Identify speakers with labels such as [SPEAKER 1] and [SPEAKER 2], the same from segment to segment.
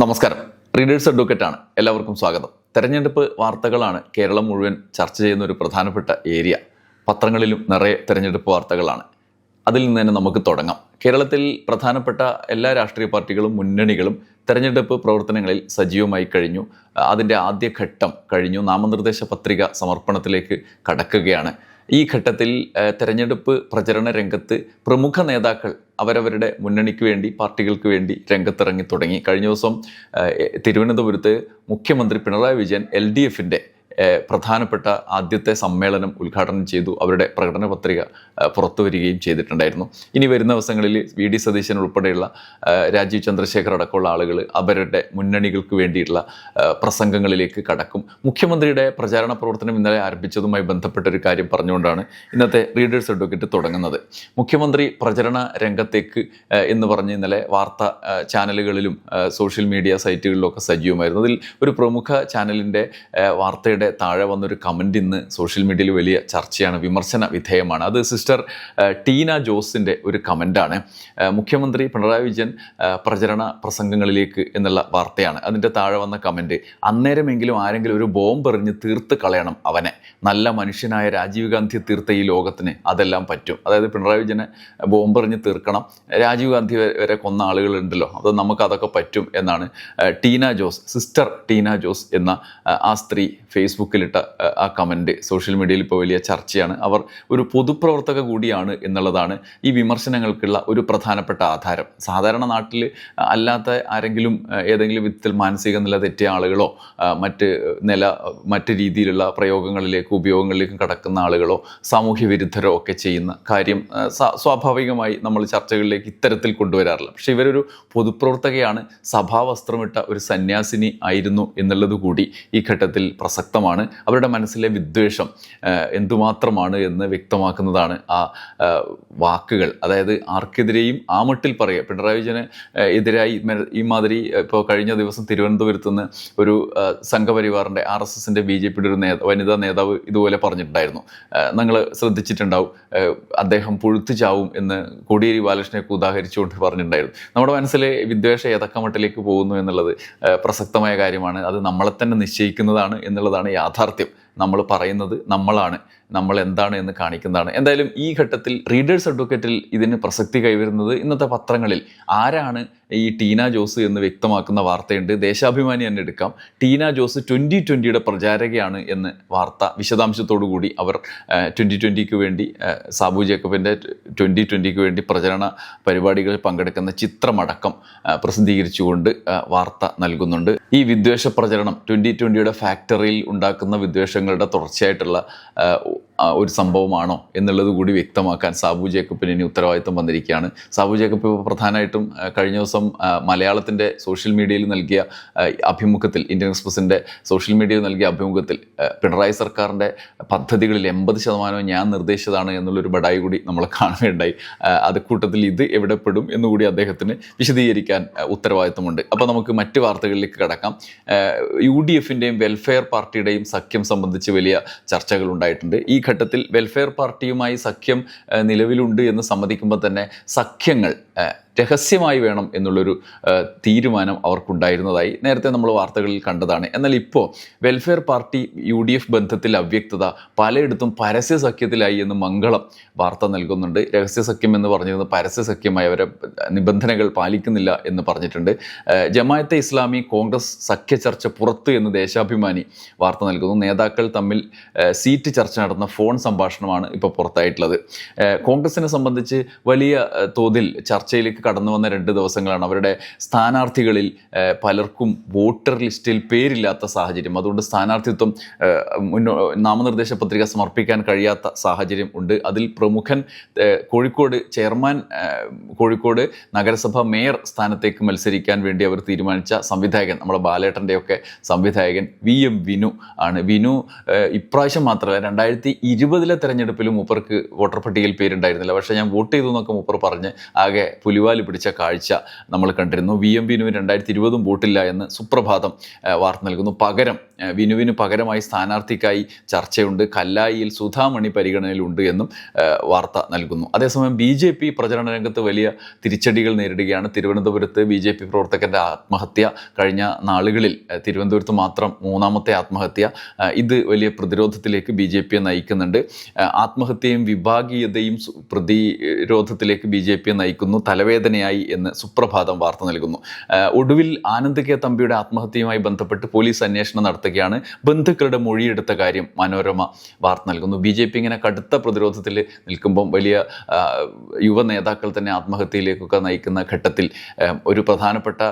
[SPEAKER 1] നമസ്കാരം. Readers advocate ആണ്. എല്ലാവർക്കും സ്വാഗതം. തെരഞ്ഞെടുപ്പ് വാർത്തകളാണ് കേരളം മുഴുവൻ ചർച്ച ചെയ്യുന്ന ഒരു പ്രധാനപ്പെട്ട ഏരിയ. പത്രങ്ങളിലും നിറയെ തെരഞ്ഞെടുപ്പ് വാർത്തകളാണ്. അതിൽ നിന്ന് തന്നെ നമുക്ക് തുടങ്ങാം. കേരളത്തിൽ പ്രധാനപ്പെട്ട എല്ലാ രാഷ്ട്രീയ പാർട്ടികളും മുന്നണികളും തെരഞ്ഞെടുപ്പ് പ്രവർത്തനങ്ങളിൽ സജീവമായി കഴിഞ്ഞു. അതിന്റെ ആദ്യഘട്ടം കഴിഞ്ഞു. നാമനിർദ്ദേശ പത്രിക സമർപ്പണത്തിലേക്ക് കടക്കുകയാണ്. ഈ ഘട്ടത്തിൽ തെരഞ്ഞെടുപ്പ് പ്രചരണ രംഗത്ത് പ്രമുഖ നേതാക്കൾ അവരവരുടെ മുന്നണിക്ക് വേണ്ടി പാർട്ടികൾക്ക് വേണ്ടി രംഗത്തിറങ്ങി തുടങ്ങി. കഴിഞ്ഞ ദിവസം തിരുവനന്തപുരത്ത് മുഖ്യമന്ത്രി പിണറായി വിജയൻ എൽ ഡി എഫിന്റെ പ്രധാനപ്പെട്ട ആദ്യത്തെ സമ്മേളനം ഉദ്ഘാടനം ചെയ്തു. അവരുടെ പ്രകടന പത്രിക പുറത്തു വരികയും ചെയ്തിട്ടുണ്ടായിരുന്നു. ഇനി വരുന്ന ദിവസങ്ങളിൽ വി. ഡി. സതീശൻ ഉൾപ്പെടെയുള്ള രാജീവ് ചന്ദ്രശേഖർ അടക്കമുള്ള ആളുകൾ അവരുടെ മുന്നണികൾക്ക് വേണ്ടിയിട്ടുള്ള പ്രസംഗങ്ങളിലേക്ക് കടക്കും. മുഖ്യമന്ത്രിയുടെ പ്രചാരണ പ്രവർത്തനം ഇന്നലെ ആരംഭിച്ചതുമായി ബന്ധപ്പെട്ട ഒരു കാര്യം പറഞ്ഞുകൊണ്ടാണ് ഇന്നത്തെ റീഡേഴ്സ് അഡ്വക്കേറ്റ് തുടങ്ങുന്നത്. മുഖ്യമന്ത്രി പ്രചരണ രംഗത്തേക്ക് എന്ന് പറഞ്ഞ് ഇന്നലെ വാർത്താ ചാനലുകളിലും സോഷ്യൽ മീഡിയ സൈറ്റുകളിലും ഒക്കെ സജീവമായിരുന്നു. അതിൽ ഒരു പ്രമുഖ ചാനലിന്റെ ഏഹ്, വാർത്തയുടെ താഴെ വന്നൊരു കമന്റ് ഇന്ന് സോഷ്യൽ മീഡിയയിൽ വലിയ ചർച്ചയാണ് വിമർശന വിധേയമാണ്. അത് സിസ്റ്റർ ടീന ജോസിന്റെ ഒരു കമന്റാണ് മുഖ്യമന്ത്രി പിണറായി വിജയൻ പ്രചരണ പ്രസംഗങ്ങളിലേക്ക് എന്നുള്ള വാർത്തയാണ്. അതിന്റെ താഴെ വന്ന കമന്റ് അന്നേരമെങ്കിലും ആരെങ്കിലും ഒരു ബോംബ് എറിഞ്ഞ് തീർത്ത് കളയണം അവനെ. നല്ല മനുഷ്യനായ രാജീവ് ഗാന്ധി തീർത്ത ഈ ലോകത്തിന് അതെല്ലാം പറ്റും. അതായത് പിണറായി വിജയനെ ബോംബ് എറിഞ്ഞ് തീർക്കണം. രാജീവ് ഗാന്ധി വരെ- കൊന്ന ആളുകളുണ്ടല്ലോ. അത് നമുക്കതൊക്കെ പറ്റും എന്നാണ് ടീന ജോസ് സിസ്റ്റർ ടീന ജോസ് എന്ന ആ സ്ത്രീ ഫേസ്ബുക്കിലിട്ട ആ കമന്റ് സോഷ്യൽ മീഡിയയിൽ ഇപ്പോൾ വലിയ ചർച്ചയാണ്. അവർ ഒരു പൊതുപ്രവർത്തക കൂടിയാണ് എന്നുള്ളതാണ് ഈ വിമർശനങ്ങൾക്കുള്ള ഒരു പ്രധാനപ്പെട്ട ആധാരം. സാധാരണ നാട്ടിൽ അല്ലാത്ത ആരെങ്കിലും ഏതെങ്കിലും വിധത്തിൽ മാനസിക നില തെറ്റിയ ആളുകളോ മറ്റ് നില മറ്റ് രീതിയിലുള്ള പ്രയോഗങ്ങളിലേക്ക് ഉപയോഗങ്ങളിലേക്കും കടക്കുന്ന ആളുകളോ സാമൂഹ്യ വിരുദ്ധരോ ഒക്കെ ചെയ്യുന്ന കാര്യം സ്വാഭാവികമായി നമ്മൾ ചർച്ചകളിലേക്ക് ഇത്തരത്തിൽ കൊണ്ടുവരാറില്ല. പക്ഷേ ഇവരൊരു പൊതുപ്രവർത്തകയാണ് സഭാവസ്ത്രമിട്ട ഒരു സന്യാസിനി ആയിരുന്നു എന്നുള്ളത് കൂടി ഈ ഘട്ടത്തിൽ പ്രസക്തമാണ് അവരുടെ മനസ്സിലെ വിദ്വേഷം എന്തുമാത്രമാണ് എന്ന് വ്യക്തമാക്കുന്നതാണ് ആ വാക്കുകൾ. അതായത് ആർക്കെതിരെയും ആ മട്ടിൽ പറയുക. പിണറായി വിജയന് എതിരായി ഈ മാതിരി ഇപ്പോൾ കഴിഞ്ഞ ദിവസം തിരുവനന്തപുരത്ത് നിന്ന് ഒരു സംഘപരിവാറിന്റെ ആർ എസ് എസിന്റെ ബി ജെ പിയുടെ ഒരു നേതാ വനിതാ നേതാവ് ഇതുപോലെ പറഞ്ഞിട്ടുണ്ടായിരുന്നു. നിങ്ങൾ ശ്രദ്ധിച്ചിട്ടുണ്ടാവും അദ്ദേഹം പുഴുത്തു ചാവും എന്ന് കോടിയേരി ബാലകൃഷ്ണയൊക്കെ ഉദാഹരിച്ചുകൊണ്ട് പറഞ്ഞിട്ടുണ്ടായിരുന്നു. നമ്മുടെ മനസ്സിലെ വിദ്വേഷം ഏതൊക്കെ മട്ടിലേക്ക് പോകുന്നു എന്നുള്ളത് പ്രസക്തമായ കാര്യമാണ്. അത് നമ്മളെ തന്നെ നിശ്ചയിക്കുന്നതാണ് എന്നുള്ളതാണ് യാഥാർത്ഥ്യം. നമ്മൾ പറയുന്നത് നമ്മളാണ്. നമ്മൾ എന്താണ് എന്ന് കാണിക്കുന്നതാണ്. എന്തായാലും ഈ ഘട്ടത്തിൽ റീഡേഴ്സ് അഡ്വക്കേറ്റിൽ ഇതിന് പ്രസക്തി കൈവരുന്നത് ഇന്നത്തെ പത്രങ്ങളിൽ. ആരാണ് ഈ ടീന ജോസ് എന്ന് വ്യക്തമാക്കുന്ന വാർത്തയുണ്ട്. ദേശാഭിമാനി തന്നെ എടുക്കാം. ടീന ജോസ് ട്വന്റി ട്വന്റിയുടെ പ്രചാരകയാണ് എന്ന് വാർത്ത വിശദാംശത്തോടു കൂടി അവർ ട്വന്റി ട്വന്റിക്ക് വേണ്ടി സാബു ജേക്കബിന്റെ ട്വന്റി ട്വന്റിക്ക് വേണ്ടി പ്രചരണ പരിപാടികളിൽ പങ്കെടുക്കുന്ന ചിത്രമടക്കം പ്രസിദ്ധീകരിച്ചുകൊണ്ട് വാർത്ത നൽകുന്നുണ്ട്. ഈ വിദ്വേഷ പ്രചരണം ട്വന്റി ട്വന്റിയുടെ ഫാക്ടറിയിൽ ഉണ്ടാക്കുന്ന വിദ്വേഷങ്ങളുടെ തുടർച്ചയായിട്ടുള്ള ഒരു സംഭവമാണോ എന്നുള്ളത് കൂടി വ്യക്തമാക്കാൻ സാബു ജേക്കബിന് ഇനി ഉത്തരവാദിത്തം വന്നിരിക്കുകയാണ്. സാബു ജേക്കബ് പ്രധാനമായിട്ടും കഴിഞ്ഞ ദിവസം മലയാളത്തിന്റെ സോഷ്യൽ മീഡിയയിൽ നൽകിയ അഭിമുഖത്തിൽ ഇന്ത്യൻ എക്സ്പ്രസിന്റെ സോഷ്യൽ മീഡിയയിൽ നൽകിയ അഭിമുഖത്തിൽ പിണറായി സർക്കാരിന്റെ പദ്ധതികളിൽ എൺപത് ശതമാനവും ഞാൻ നിർദ്ദേശിച്ചതാണ് എന്നുള്ളൊരു ബടായി കൂടി നമ്മൾ കാണുകയുണ്ടായി. അത് കൂട്ടത്തിൽ ഇത് എവിടെ പെടും എന്നുകൂടി അദ്ദേഹത്തിന് വിശദീകരിക്കാൻ ഉത്തരവാദിത്തമുണ്ട് അപ്പോൾ നമുക്ക് മറ്റ് വാർത്തകളിലേക്ക് കടക്കാം. യു ഡി എഫിന്റെയും വെൽഫെയർ പാർട്ടിയുടെയും സഖ്യം സംബന്ധിച്ച് വലിയ ചർച്ചകൾ ഉണ്ടായിട്ടുണ്ട്. ഈ ഘട്ടത്തിൽ വെൽഫെയർ പാർട്ടിയുമായി സഖ്യം നിലവിലുണ്ട് എന്ന് സമ്മതിക്കുമ്പോൾ തന്നെ സഖ്യങ്ങൾ രഹസ്യമായി വേണം എന്നുള്ളൊരു തീരുമാനം അവർക്കുണ്ടായിരുന്നതായി നേരത്തെ നമ്മൾ വാർത്തകളിൽ കണ്ടതാണ്. എന്നാൽ ഇപ്പോൾ welfare party U D F ബന്ധത്തിൽ അവ്യക്തത പലയിടത്തും പരസ്യ സഖ്യത്തിലായി എന്ന് മംഗളം വാർത്ത നൽകുന്നുണ്ട്. രഹസ്യ സഖ്യം എന്ന് പറഞ്ഞിരുന്ന പരസ്യ സഖ്യമായി അവരെ നിബന്ധനകൾ പാലിക്കുന്നില്ല എന്ന് പറഞ്ഞിട്ടുണ്ട്. ജമായത്തെ ഇസ്ലാമി കോൺഗ്രസ് സഖ്യ ചർച്ച പുറത്ത് എന്ന് ദേശാഭിമാനി വാർത്ത നൽകുന്നു. നേതാക്കൾ തമ്മിൽ സീറ്റ് ചർച്ച നടന്ന ഫോൺ സംഭാഷണമാണ് ഇപ്പോൾ പുറത്തായിട്ടുള്ളത്. കോൺഗ്രസിനെ സംബന്ധിച്ച് വലിയ തോതിൽ ചർച്ചയിലേക്ക് കടന്നു വന്ന രണ്ട് ദിവസങ്ങളാണ് അവരുടെ സ്ഥാനാർത്ഥികളിൽ പലർക്കും വോട്ടർ ലിസ്റ്റിൽ പേരില്ലാത്ത സാഹചര്യം. അതുകൊണ്ട് സ്ഥാനാർത്ഥിത്വം മുന്നോ നാമനിർദ്ദേശ പത്രിക സമർപ്പിക്കാൻ കഴിയാത്ത സാഹചര്യം ഉണ്ട്. അതിൽ പ്രമുഖൻ കോഴിക്കോട് ചെയർമാൻ കോഴിക്കോട് നഗരസഭ മേയർ സ്ഥാനത്തേക്ക് മത്സരിക്കാൻ വേണ്ടി അവർ തീരുമാനിച്ച സംവിധായകൻ നമ്മുടെ ബാലേട്ടന്റെയൊക്കെ സംവിധായകൻ വി എം വിനു ആണ്. വിനു ഇപ്രാവശ്യം മാത്രമല്ല രണ്ടായിരത്തി ഇരുപതിലെ തെരഞ്ഞെടുപ്പിലും മൂപ്പർക്ക് വോട്ടർ പട്ടികയിൽ പേരുണ്ടായിരുന്നില്ല. പക്ഷേ ഞാൻ വോട്ട് ചെയ്തു എന്നൊക്കെ മൂപ്പർ പറഞ്ഞ് ആകെ പുലിവാലി പിടിച്ച കാഴ്ച നമ്മൾ കണ്ടിരുന്നു. വി എം വിനുവിന് രണ്ടായിരത്തി ഇരുപതും വോട്ടില്ല എന്ന് സുപ്രഭാതം വാർത്ത നൽകുന്നു. പകരം വിനുവിന് പകരമായി സ്ഥാനാർത്ഥിക്കായി ചർച്ചയുണ്ട്. കല്ലായിയിൽ സുധാമണി പരിഗണനയിലുണ്ട് എന്നും വാർത്ത നൽകുന്നു. അതേസമയം ബി ജെ പി പ്രചരണ രംഗത്ത് വലിയ തിരിച്ചടികൾ നേരിടുകയാണ്. തിരുവനന്തപുരത്ത് ബി ജെ പി പ്രവർത്തകന്റെ ആത്മഹത്യ കഴിഞ്ഞ നാളുകളിൽ തിരുവനന്തപുരത്ത് മാത്രം മൂന്നാമത്തെ ആത്മഹത്യ ഇത് വലിയ പ്രതിരോധത്തിലേക്ക് ബി ജെ പിയെ നയിക്കുന്നുണ്ട്. ആത്മഹത്യയും വിഭാഗീയതയും പ്രതിരോധത്തിലേക്ക് ബി ജെ പിയെ നയിക്കുന്നു. തലവേദനയായി എന്ന് സുപ്രഭാതം വാർത്ത നൽകുന്നു. ഒടുവിൽ ആനന്ദ് കെ തമ്പിയുടെ ആത്മഹത്യയുമായി ബന്ധപ്പെട്ട് പോലീസ് അന്വേഷണം നടത്തുകയാണ് ബന്ധുക്കളുടെ മൊഴിയെടുത്ത കാര്യം മനോരമ വാർത്ത നൽകുന്നു. ബി ജെ പി ഇങ്ങനെ കടുത്ത പ്രതിരോധത്തിൽ നിൽക്കുമ്പം വലിയ യുവ നേതാക്കൾ തന്നെ ആത്മഹത്യയിലേക്കൊക്കെ നയിക്കുന്ന ഘട്ടത്തിൽ ഒരു പ്രധാനപ്പെട്ട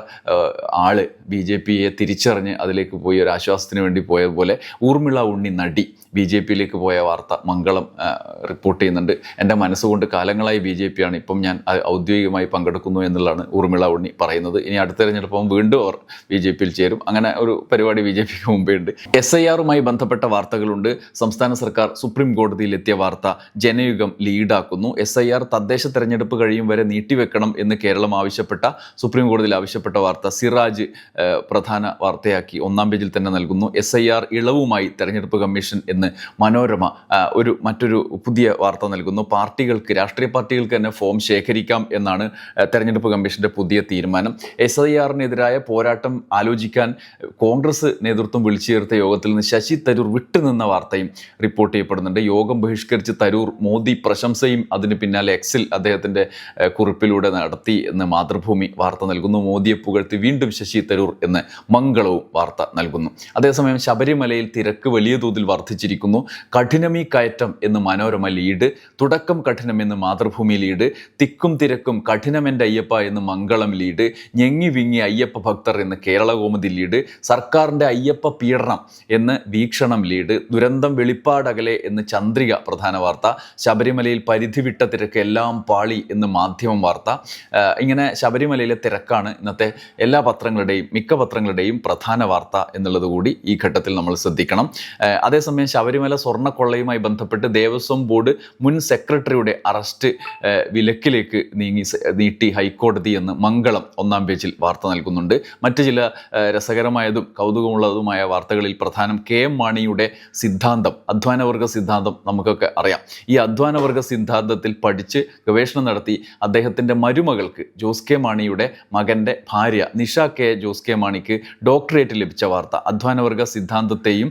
[SPEAKER 1] ആൾ ബി ജെ പിയെ തിരിച്ചറിഞ്ഞ് അതിലേക്ക് പോയി ഒരു ആശ്വാസത്തിന് വേണ്ടി പോയ പോലെ ഊർമിള ഉണ്ണി നടി ബി ജെ പിയിലേക്ക് പോയ വാർത്ത മംഗളം റിപ്പോർട്ട് ചെയ്യുന്നുണ്ട്. എന്റെ മനസ്സുകൊണ്ട് കാലങ്ങളായി ബി ജെ പി ആണ് ഇപ്പം ഞാൻ ഔദ്യോഗികമായി പങ്കെടുക്കുന്നു എന്നുള്ളതാണ് ഊർമിള ഉണ്ണി പറയുന്നത്. ഇനി അടുത്ത തെരഞ്ഞെടുപ്പം വീണ്ടും അവർ ബി ജെ പിയിൽ ചേരും. അങ്ങനെ ഒരു പരിപാടി ബി ജെ പിക്ക് മുമ്പേ ഉണ്ട് എസ് ഐ ആറുമായി ബന്ധപ്പെട്ട വാർത്തകളുണ്ട്. സംസ്ഥാന സർക്കാർ സുപ്രീം കോടതിയിൽ എത്തിയ വാർത്ത ജനയുഗം ലീഡാക്കുന്നു. എസ് ഐ ആർ തദ്ദേശ തെരഞ്ഞെടുപ്പ് കഴിയും വരെ നീട്ടിവെക്കണം എന്ന് കേരളം ആവശ്യപ്പെട്ട സുപ്രീം കോടതിയിൽ ആവശ്യപ്പെട്ട വാർത്ത സിറാജ് പ്രധാന വാർത്തയാക്കി ഒന്നാം പേജിൽ തന്നെ നൽകുന്നു. എസ് ഐ ആർ ഇളവുമായി തെരഞ്ഞെടുപ്പ് കമ്മീഷൻ എന്ന് മനോരമ ഒരു മറ്റൊരു പുതിയ വാർത്ത നൽകുന്നു. പാർട്ടികൾക്ക് രാഷ്ട്രീയ പാർട്ടികൾക്ക് തന്നെ ഫോം ശേഖരിക്കാം എന്നാണ് തെരഞ്ഞെടുപ്പ് കമ്മീഷന്റെ പുതിയ തീരുമാനം. എസ് ഐ ആറിനെതിരായ പോരാട്ടം ആലോചിക്കാൻ കോൺഗ്രസ് നേതൃത്വം വിളിച്ചു ചേർത്ത യോഗത്തിൽ നിന്ന് ശശി തരൂർ വിട്ടുനിന്ന വാർത്തയും റിപ്പോർട്ട് ചെയ്യപ്പെടുന്നുണ്ട്. യോഗം ബഹിഷ്കരിച്ച് തരൂർ മോദി പ്രശംസയും അതിന് പിന്നാലെ എക്സിൽ അദ്ദേഹത്തിന്റെ കുറിപ്പിലൂടെ നടത്തി എന്ന് മാതൃഭൂമി വാർത്ത നൽകുന്നു. മോദിയെ പുകഴ്ത്തി വീണ്ടും ശശി തരൂർ എന്ന് മംഗളവും വാർത്ത നൽകുന്നു. അതേസമയം ശബരിമലയിൽ തിരക്ക് വലിയ തോതിൽ വർദ്ധിച്ചിരിക്കുന്നു. കഠിനമീ കയറ്റം എന്ന് മനോരമ ലീഡ് തുടക്കം കഠിനം എന്ന് മാതൃഭൂമി ലീഡ് തിക്കും തിരക്കും കഠിനമെന്റെ അയ്യപ്പ എന്ന് മംഗളം ലീഡ് ഞെങ്ങി വിങ്ങി അയ്യപ്പ ഭക്തർ എന്ന് കേരളകോമതി ലീഡ് സർക്കാരിന്റെ അയ്യപ്പ പീഡനം എന്ന് വീക്ഷണം ലീഡ്. ദുരന്തം വെളിപ്പാടകലെ എന്ന് ചന്ദ്രിക പ്രധാന വാർത്ത. ശബരിമലയിൽ പരിധി വിട്ട തിരക്ക് എല്ലാം പാളി എന്ന് മാധ്യമം വാർത്ത. ഇങ്ങനെ ശബരിമലയിലെ തിരക്കാണ് ഇന്നത്തെ എല്ലാ പത്രങ്ങളുടെയും മിക്ക പത്രങ്ങളുടെയും പ്രധാന വാർത്ത എന്നുള്ളത് കൂടി ഈ ഘട്ടത്തിൽ നമ്മൾ ശ്രദ്ധിക്കണം. അതേസമയം ശബരിമല സ്വർണക്കൊള്ളയുമായി ബന്ധപ്പെട്ട് ദേവസ്വം ബോർഡ് മുൻ സെക്രട്ടറിയുടെ അറസ്റ്റ് വിലക്കിലേക്ക് നീങ്ങി നീട്ടി ഹൈക്കോടതി എന്ന് മംഗളം ഒന്നാം പേജിൽ വാർത്ത നൽകുന്നുണ്ട്. മറ്റ് ചില രസകരമായതും കൗതുകമുള്ളതുമായ വാർത്തകളിൽ പ്രധാനം കെ എം മാണിയുടെ സിദ്ധാന്തം അധ്വാനവർഗ സിദ്ധാന്തം നമുക്കൊക്കെ അറിയാം. ഈ അധ്വാനവർഗ സിദ്ധാന്തത്തിൽ പഠിച്ച് ഗവേഷണം നടത്തി അദ്ദേഹത്തിന്റെ മരുമകൾക്ക് ജോസ് കെ മാണിയുടെ മകന്റെ ഭാര്യ നിഷ കെ ജോസ് കെ മാണിക്ക് ഡോക്ടറേറ്റ് ലഭിച്ച വാർത്ത. അധ്വാനവർഗ സിദ്ധാന്തത്തെയും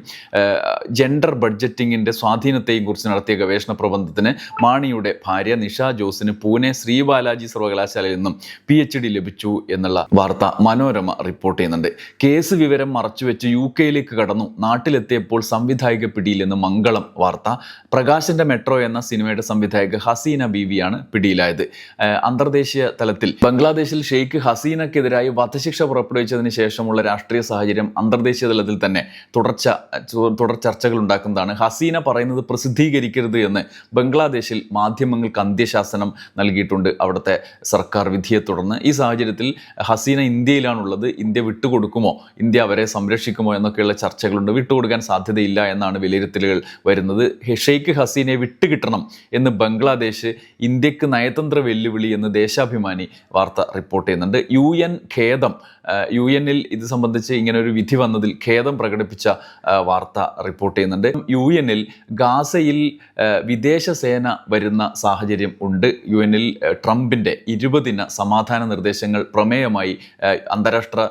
[SPEAKER 1] ജെൻഡർ ബഡ്ജറ്റിങ്ങിന്റെ സ്വാധീനത്തെയും കുറിച്ച് നടത്തിയ ഗവേഷണ പ്രബന്ധത്തിന് മാണിയുടെ ഭാര്യ നിഷ ജോസിന് പൂനെ ശ്രീബാലാജി സർവകലാശാലയിൽ നിന്നും പി എച്ച് ഡി ലഭിച്ചു എന്നുള്ള വാർത്ത മനോരമ റിപ്പോർട്ട് ചെയ്യുന്നുണ്ട്. കേസ് വിവരം മറച്ചുവെച്ച് യു കെയിലേക്ക് കടന്നു. നാട്ടിലെത്തിയപ്പോൾ സംവിധായക പിടിയിലെന്ന് മംഗളം വാർത്ത. പ്രകാശിന്റെ മെട്രോ എന്ന സിനിമയുടെ സംവിധായക ഹസീന ബീവിയാണ് പിടിയിലായത്. അന്തർദേശീയ തലത്തിൽ ബംഗ്ലാദേശിൽ ഷെയ്ഖ് ഹസീനക്കെതിരായി വധശിക്ഷ പുറപ്പെടുവിച്ചതിന് ശേഷമുള്ള രാഷ്ട്രീയ സാഹചര്യം അന്തർദേശീയ തലത്തിൽ തന്നെ തുടർച്ച തുടർ ചർച്ചകൾ ഉണ്ടാക്കുന്നതാണ്. ഹസീന പറയുന്നത് പ്രസിദ്ധീകരിക്കരുത് എന്ന് ബംഗ്ലാദേശിൽ മാധ്യമങ്ങൾക്ക് അന്ത്യശാസനം നൽകിയിട്ടുണ്ട് അവിടുത്തെ സർക്കാർ വിധിയെ തുടർന്ന്. ഈ സാഹചര്യത്തിൽ ഹസീന ഇന്ത്യയിലാണുള്ളത്. ഇന്ത്യ വിട്ടുകൊടുക്കുമോ? ഇന്ത്യ അവരെ സംരക്ഷിക്കുമോ എന്നൊക്കെയുള്ള ചർച്ചകളുണ്ട്. വിട്ടുകൊടുക്കാൻ സാധ്യതയില്ല എന്നാണ് വിലയിരുത്തലുകൾ വരുന്നത്. ഷെയ്ഖ് ഹസീനെ വിട്ടുകിട്ടണം എന്ന് ബംഗ്ലാദേശ് ഇന്ത്യയ്ക്ക് നയതന്ത്ര വെല്ലുവിളി എന്ന് ദേശാഭിമാനി വാർത്ത റിപ്പോർട്ട് ചെയ്യുന്നുണ്ട്. യു എൻ ഖേദം യു എന്നിൽ ഇത് സംബന്ധിച്ച് ഇങ്ങനെ ഒരു വിധി വന്നതിൽ ഖേദം പ്രകടിപ്പിച്ച വാർത്ത റിപ്പോർട്ട് ചെയ്യുന്നുണ്ട്. യു എന്നിൽ ഗാസയിൽ വിദേശ സേന വരുന്ന സാഹചര്യം ഉണ്ട്. യു എന്നിൽ ട്രംപിന്റെ ഇരുപതിന സമാധാന നിർദ്ദേശങ്ങൾ പ്രമേയമായി അന്താരാഷ്ട്ര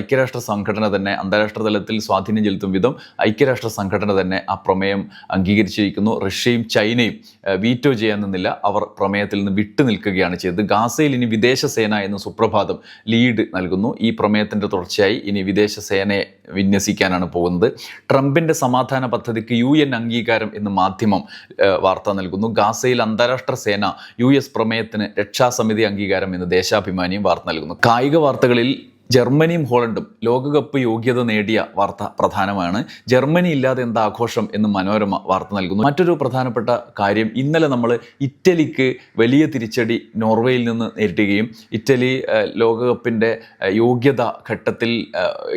[SPEAKER 1] ഐക്യരാഷ്ട്ര സംഘടന തന്നെ അന്താരാഷ്ട്ര തലത്തിൽ സ്വാധീനം ചെലുത്തും വിധം ഐക്യരാഷ്ട്ര സംഘടന തന്നെ ആ പ്രമേയം അംഗീകരിച്ചിരിക്കുന്നു. റഷ്യയും ചൈനയും വീറ്റോ ചെയ്യാൻ നിന്നില്ല അവർ പ്രമേയത്തിൽ നിന്ന് വിട്ടു നിൽക്കുകയാണ് ചെയ്തത്. ഗാസയിൽ ഇനി വിദേശ സേന എന്ന സുപ്രഭാതം ലീഡ് നൽകുന്നു. ഈ പ്രമേയത്തിന്റെ തുടർച്ചയായി ഇനി വിദേശ സേനയെ വിന്യസിക്കാനാണ് പോകുന്നത്. ട്രംപിന്റെ സമാധാന പദ്ധതിക്ക് യു എൻ അംഗീകാരം എന്ന് മാധ്യമം വാർത്ത നൽകുന്നു. ഗാസയിൽ അന്താരാഷ്ട്ര സേന യു എസ് പ്രമേയത്തിന് രക്ഷാസമിതി അംഗീകാരം എന്ന് ദേശാഭിമാനിയും വാർത്ത നൽകുന്നു. കായിക വാർത്തകളിൽ ജർമ്മനിയും ഹോളണ്ടും ലോകകപ്പ് യോഗ്യത നേടിയ വാർത്ത പ്രധാനമാണ്. ജർമ്മനി ഇല്ലാതെ എന്താ ആഘോഷം എന്ന് മനോരമ വാർത്ത നൽകുന്നു. മറ്റൊരു പ്രധാനപ്പെട്ട കാര്യം ഇന്നലെ നമ്മൾ ഇറ്റലിക്ക് വലിയ തിരിച്ചടി നോർവേയിൽ നിന്ന് നേരിടുകയും ഇറ്റലി ലോകകപ്പിന്റെ യോഗ്യത ഘട്ടത്തിൽ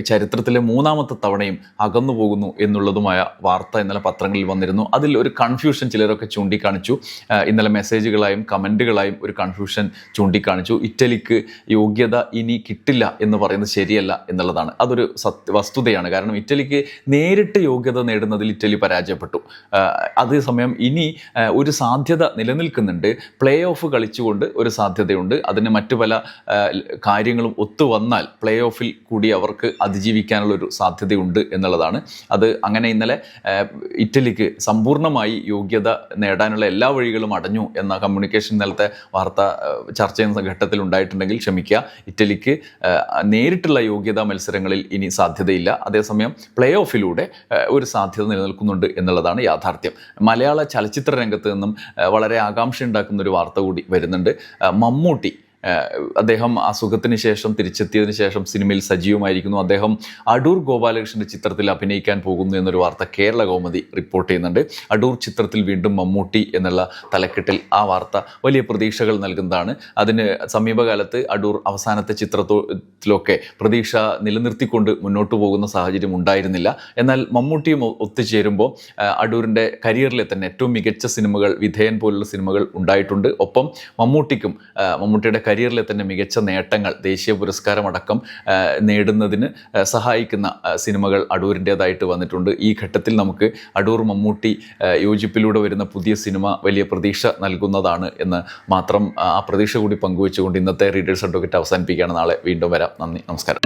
[SPEAKER 1] ചരിത്രത്തിലെ മൂന്നാമത്തെ തവണയും അകന്നു പോകുന്നു എന്നുള്ളതുമായ വാർത്ത ഇന്നലെ പത്രങ്ങളിൽ വന്നിരുന്നു. അതിൽ ഒരു കൺഫ്യൂഷൻ ചിലരൊക്കെ ചൂണ്ടിക്കാണിച്ചു. ഇന്നലെ മെസ്സേജുകളായും കമന്റുകളായും ഒരു കൺഫ്യൂഷൻ ചൂണ്ടിക്കാണിച്ചു. ഇറ്റലിക്ക് യോഗ്യത ഇനി കിട്ടില്ല എന്ന് പറയുന്നത് ശരിയല്ല എന്നുള്ളതാണ്. അതൊരു സത്യ വസ്തുതയാണ്. കാരണം ഇറ്റലിക്ക് നേരിട്ട് യോഗ്യത നേടുന്നതിൽ ഇറ്റലി പരാജയപ്പെട്ടു. അതേസമയം ഇനി ഒരു സാധ്യത നിലനിൽക്കുന്നുണ്ട്. പ്ലേ ഓഫ് കളിച്ചുകൊണ്ട് ഒരു സാധ്യതയുണ്ട്. അതിന് മറ്റു പല കാര്യങ്ങളും ഒത്തു വന്നാൽ പ്ലേ ഓഫിൽ കൂടി അവർക്ക് അതിജീവിക്കാനുള്ള ഒരു സാധ്യതയുണ്ട് എന്നുള്ളതാണ്. അത് അങ്ങനെ ഇന്നലെ ഇറ്റലിക്ക് സമ്പൂർണമായി യോഗ്യത നേടാനുള്ള എല്ലാ വഴികളും അടഞ്ഞു എന്ന കമ്മ്യൂണിക്കേഷൻ ഇന്നലത്തെ വാർത്ത ചർച്ച ചെയ്യുന്ന ഘട്ടത്തിൽ ഉണ്ടായിട്ടുണ്ടെങ്കിൽ ക്ഷമിക്കുക. ഇറ്റലിക്ക് നേരിട്ടുള്ള യോഗ്യതാ മത്സരങ്ങളിൽ ഇനി സാധ്യതയില്ല. അതേസമയം പ്ലേ ഓഫിലൂടെ ഒരു സാധ്യത നിലനിൽക്കുന്നുണ്ട് എന്നുള്ളതാണ് യാഥാർത്ഥ്യം. മലയാള ചലച്ചിത്ര രംഗത്ത് നിന്നും വളരെ ആകാംക്ഷ ഉണ്ടാക്കുന്ന ഒരു വാർത്ത കൂടി വരുന്നുണ്ട്. മമ്മൂട്ടി അദ്ദേഹം അസുഖത്തിന് ശേഷം തിരിച്ചെത്തിയതിനു ശേഷം സിനിമയിൽ സജീവമായിരിക്കുന്നു. അദ്ദേഹം അടൂർ ഗോപാലകൃഷ്ണന്റെ ചിത്രത്തിൽ അഭിനയിക്കാൻ പോകുന്നു എന്നൊരു വാർത്ത കേരള കൗമുദി റിപ്പോർട്ട് ചെയ്യുന്നുണ്ട്. അടൂർ ചിത്രത്തിൽ വീണ്ടും മമ്മൂട്ടി എന്നുള്ള തലക്കെട്ടിൽ ആ വാർത്ത വലിയ പ്രതീക്ഷകൾ നൽകുന്നതാണ്. അതിന് സമീപകാലത്ത് അടൂർ അവസാനത്തെ ചിത്രത്തിലൊക്കെ പ്രതീക്ഷ നിലനിർത്തിക്കൊണ്ട് മുന്നോട്ട് പോകുന്ന സാഹചര്യം ഉണ്ടായിരുന്നില്ല. എന്നാൽ മമ്മൂട്ടിയും ഒത്തുചേരുമ്പോൾ അടൂരിന്റെ കരിയറിലെ തന്നെ ഏറ്റവും മികച്ച സിനിമകൾ വിധേയൻ പോലുള്ള സിനിമകൾ ഉണ്ടായിട്ടുണ്ട്. ഒപ്പം മമ്മൂട്ടിക്കും മമ്മൂട്ടിയുടെ കരിയറിലെ തന്നെ മികച്ച നേട്ടങ്ങൾ ദേശീയ പുരസ്കാരമടക്കം നേടുന്നതിന് സഹായിക്കുന്ന സിനിമകൾ അടൂരിന്റേതായിട്ട് വന്നിട്ടുണ്ട്. ഈ ഘട്ടത്തിൽ നമുക്ക് അടൂർ മമ്മൂട്ടി യോജിപ്പിലൂടെ വരുന്ന പുതിയ സിനിമ വലിയ പ്രതീക്ഷ നൽകുന്നതാണ് എന്ന് മാത്രം ആ പ്രതീക്ഷ കൂടി പങ്കുവെച്ചുകൊണ്ട് ഇന്നത്തെ റീഡേഴ്സ് അഡ്വക്കേറ്റ് അവസാനിപ്പിക്കുകയാണ്. നാളെ വീണ്ടും വരാം. നന്ദി നമസ്കാരം.